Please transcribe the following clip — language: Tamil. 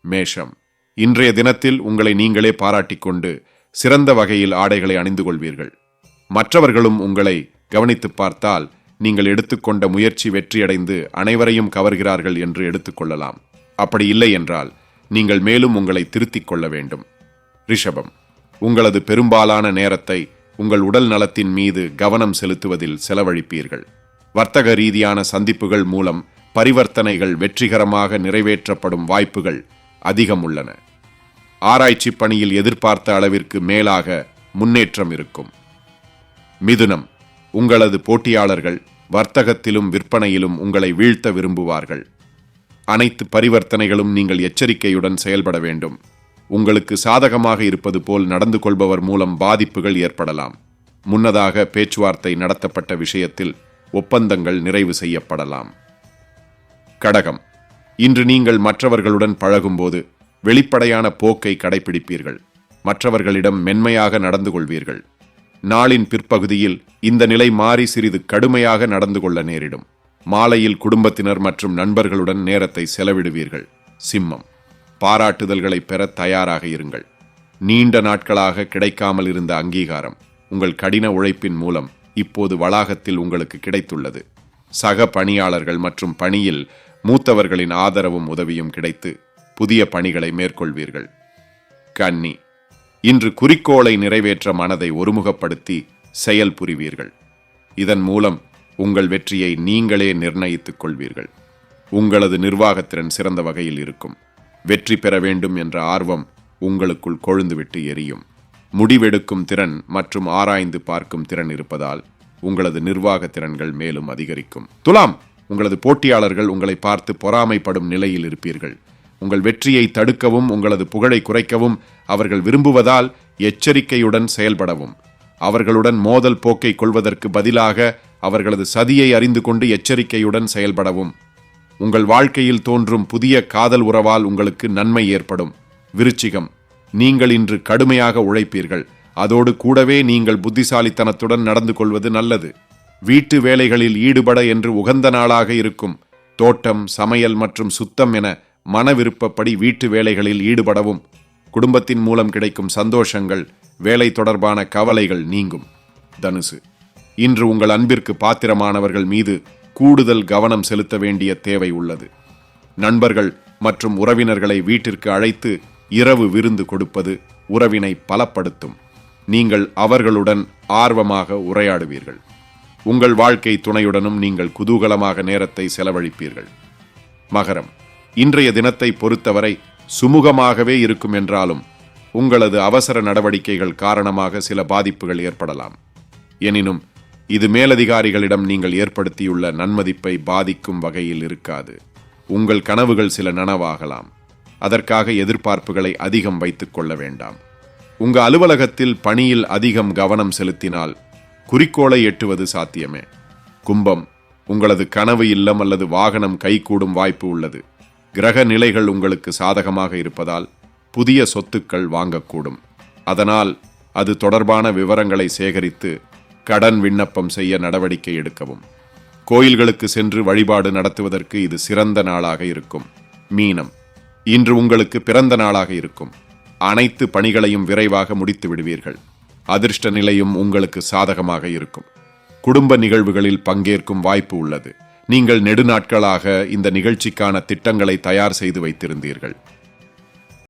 மேஷம். இன்றைய தினத்தில் உங்களை நீங்களே பாராட்டிக் கொண்டு சிறந்த வகையில் ஆடைகளை அணிந்து கொள்வீர்கள் மற்றவர்களும் உங்களை கவனித்துப் பார்த்தால் நீங்கள் எடுத்துக்கொண்ட முயற்சி வெற்றியடைந்து அனைவரையும் கவர்கிறார்கள் என்று எடுத்துக்கொள்ளலாம். அப்படி இல்லை என்றால் நீங்கள் மேலும் உங்களை திருத்திக் கொள்ள வேண்டும். ரிஷபம். உங்களது பெரும்பாலான நேரத்தை உங்கள் உடல் நலத்தின் மீது கவனம் செலுத்துவதில் செலவழிப்பீர்கள். வர்த்தக ரீதியான சந்திப்புகள் மூலம் பரிவர்த்தனைகள் வெற்றிகரமாக நிறைவேற்றப்படும் வாய்ப்புகள் அதிகம் உள்ளன ஆராய்ச்சி பணியில் எதிர்பார்த்த அளவிற்கு மேலாக முன்னேற்றம் இருக்கும். மிதுனம் உங்களது போட்டியாளர்கள் வர்த்தகத்திலும் விற்பனையிலும் உங்களை வீழ்த்த விரும்புவார்கள். அனைத்து பரிவர்த்தனைகளும் நீங்கள் எச்சரிக்கையுடன் செயல்பட வேண்டும். உங்களுக்கு சாதகமாக இருப்பது போல் நடந்து கொள்பவர் மூலம் பாதிப்புகள் ஏற்படலாம். முன்னதாக பேச்சுவார்த்தை நடத்தப்பட்ட விஷயத்தில் ஒப்பந்தங்கள் நிறைவு செய்யப்படலாம். கடகம் இன்று நீங்கள் மற்றவர்களுடன் பழகும்போது வெளிப்படையான போக்கை கடைபிடிப்பீர்கள். மற்றவர்களிடம் மென்மையாக நடந்து கொள்வீர்கள். நாளின் பிற்பகுதியில் இந்த நிலை மாறி சிறிது கடுமையாக நடந்து கொள்ள நேரிடும். மாலையில் குடும்பத்தினர் மற்றும் நண்பர்களுடன் நேரத்தை செலவிடுவீர்கள். சிம்மம். பாராட்டுதல்களை பெற தயாராக இருங்கள். நீண்ட நாட்களாக கிடைக்காமல் இருந்த அங்கீகாரம் உங்கள் கடின உழைப்பின் மூலம் இப்போது வளாகத்தில் உங்களுக்கு கிடைத்துள்ளது. சக பணியாளர்கள் மற்றும் பணியில் மூத்தவர்களின் ஆதரவும் உதவியும் கிடைத்து புதிய பணிகளை மேற்கொள்வீர்கள். கன்னி இன்று குறிக்கோளை நிறைவேற்ற மனதை ஒருமுகப்படுத்தி செயல் புரிவீர்கள். இதன் மூலம் உங்கள் வெற்றியை நீங்களே நிர்ணயித்துக் கொள்வீர்கள். உங்களது நிர்வாகத்திறன் சிறந்த வகையில் இருக்கும். வெற்றி பெற வேண்டும் என்ற ஆர்வம் உங்களுக்குள் கொழுந்துவிட்டு எரியும். முடிவெடுக்கும் திறன் மற்றும் ஆராய்ந்து பார்க்கும் திறன் இருப்பதால் உங்களது நிர்வாக திறன்கள் மேலும் அதிகரிக்கும். துலாம்! உங்களது போட்டியாளர்கள் உங்களை பார்த்து பொறாமைப்படும் நிலையில் இருப்பீர்கள். உங்கள் வெற்றியை தடுக்கவும் உங்களது புகழை குறைக்கவும் அவர்கள் விரும்புவதால் எச்சரிக்கையுடன் செயல்படவும். அவர்களுடன் மோதல் போக்கை கொள்வதற்கு பதிலாக அவர்களது சதியை அறிந்து கொண்டு எச்சரிக்கையுடன் செயல்படவும். உங்கள் வாழ்க்கையில் தோன்றும் புதிய காதல் உறவால் உங்களுக்கு நன்மை ஏற்படும். விருச்சிகம் நீங்கள் இன்று கடுமையாக உழைப்பீர்கள். அதோடு கூடவே நீங்கள் புத்திசாலித்தனத்துடன் நடந்து கொள்வது நல்லது. வீட்டு வேலைகளில் ஈடுபட என்று உகந்த நாளாக இருக்கும். தோட்டம் சமையல் மற்றும் சுத்தம் என மன விருப்பப்படி வீட்டு வேலைகளில் ஈடுபடவும் குடும்பத்தின் மூலம் கிடைக்கும் சந்தோஷங்கள் வேலை தொடர்பான கவலைகள் நீங்கும். தனுசு இன்று உங்கள் அன்பிற்கு பாத்திரமானவர்கள் மீது கூடுதல் கவனம் செலுத்த வேண்டிய தேவை உள்ளது. நண்பர்கள் மற்றும் உறவினர்களை வீட்டிற்கு அழைத்து இரவு விருந்து கொடுப்பது உறவினை பலப்படுத்தும். நீங்கள் அவர்களுடன் ஆர்வமாக உரையாடுவீர்கள். உங்கள் வாழ்க்கை துணையுடனும் நீங்கள் குதூகலமாக நேரத்தை செலவழிப்பீர்கள். மகரம். இன்றைய தினத்தை பொறுத்தவரை சுமூகமாகவே இருக்கும் என்றாலும் உங்களது அவசர நடவடிக்கைகள் காரணமாக சில பாதிப்புகள் ஏற்படலாம். எனினும் இது மேலதிகாரிகளிடம் நீங்கள் ஏற்படுத்தியுள்ள நன்மதிப்பை பாதிக்கும் வகையில் இருக்காது. உங்கள் கனவுகள் சில நனவாகலாம். அதற்காக எதிர்பார்ப்புகளை அதிகம் வைத்துக் கொள்ள வேண்டாம். உங்கள் அலுவலகத்தில் பணியில் அதிகம் கவனம் செலுத்தினால் குறிக்கோளை எட்டுவது சாத்தியமே. கும்பம் உங்களது கனவு இல்லம் அல்லது வாகனம் கைகூடும் வாய்ப்பு உள்ளது. கிரக நிலைகள் உங்களுக்கு சாதகமாக இருப்பதால் புதிய சொத்துக்கள் வாங்கக்கூடும். அதனால் அது தொடர்பான விவரங்களை சேகரித்து கடன் விண்ணப்பம் செய்ய நடவடிக்கை எடுக்கவும். கோயில்களுக்கு சென்று வழிபாடு நடத்துவதற்கு இது சிறந்த நாளாக இருக்கும். மீனம் இன்று உங்களுக்கு பிறந்த நாளாக இருக்கும். அனைத்து பணிகளையும் விரைவாக முடித்து விடுவீர்கள் அதிர்ஷ்ட நிலையும் உங்களுக்கு சாதகமாக இருக்கும். குடும்ப நிகழ்வுகளில் பங்கேற்கும் வாய்ப்பு உள்ளது. நீங்கள் நெடுநாட்களாக இந்த நிகழ்ச்சிக்கான திட்டங்களை தயார் செய்து வைத்திருந்தீர்கள்.